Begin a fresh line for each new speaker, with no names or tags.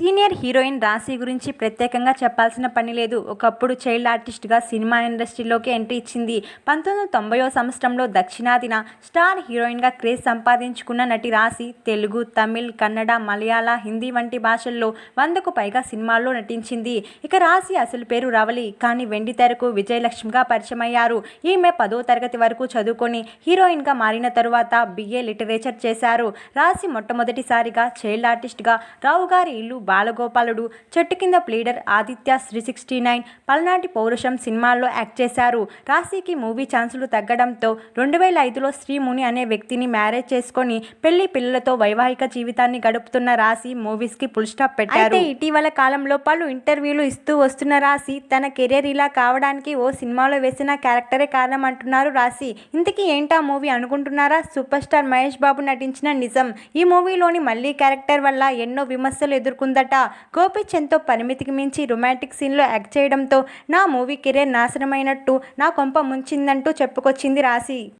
Senior heroine రాశి గురించి ప్రత్యేకంగా చెప్పాల్సిన పని లేదు. ఒకప్పుడు చైల్డ్ ఆర్టిస్ట్గా సినిమా ఇండస్ట్రీలోకి ఎంట్రీ ఇచ్చింది. పంతొమ్మిది వందల తొంభైవ సంవత్సరంలో దక్షిణాదిన స్టార్ హీరోయిన్గా క్రేజ్ సంపాదించుకున్న నటి రాశి తెలుగు తమిళ్ కన్నడ మలయాళ హిందీ వంటి భాషల్లో వందకు పైగా సినిమాల్లో నటించింది. ఇక రాశి అసలు పేరు రవలి కానీ వెండి తెరకు విజయలక్ష్మిగా పరిచయమయ్యారు. ఈమె పదో తరగతి వరకు చదువుకొని హీరోయిన్గా మారిన తరువాత బిఏ లిటరేచర్ చేశారు. రాశి మొట్టమొదటిసారిగా చైల్డ్ ఆర్టిస్ట్గా రావు గారి ఇల్లు బాలగోపాలుడు చెట్టు కింద pleader Aditya three sixty nine Palnati Pourusham సినిమాల్లో యాక్ట్ చేశారు. రాశికి మూవీ ఛాన్సులు తగ్గడంతో రెండు వేల ఐదులో శ్రీముని అనే వ్యక్తిని మ్యారేజ్ చేసుకొని పెళ్ళి పిల్లలతో వైవాహిక జీవితాన్ని గడుపుతున్న రాశి మూవీస్కి ఫుల్ స్టాప్ పెట్టారు. ఇటీవల కాలంలో పలు ఇంటర్వ్యూలు ఇస్తూ వస్తున్న రాశి తన కెరీర్ ఇలా కావడానికి ఓ సినిమాలో వేసిన క్యారెక్టరే కారణం అంటున్నారు రాశి. ఇంతకీ ఏంటా మూవీ అనుకుంటున్నారా? సూపర్ స్టార్ మహేష్ బాబు నటించిన నిజం. ఈ మూవీలోని మళ్ళీ క్యారెక్టర్ వల్ల ఎన్నో విమర్శలు ఉందట. గోపిచంద్తో పరిమితికి మించి రొమాంటిక్ సీన్లో యాక్ట్ చేయడంతో నా మూవీ కెరీర్ నాశనమైనట్టు నా కొంప ముంచిందంటూ చెప్పుకొచ్చింది రాశి.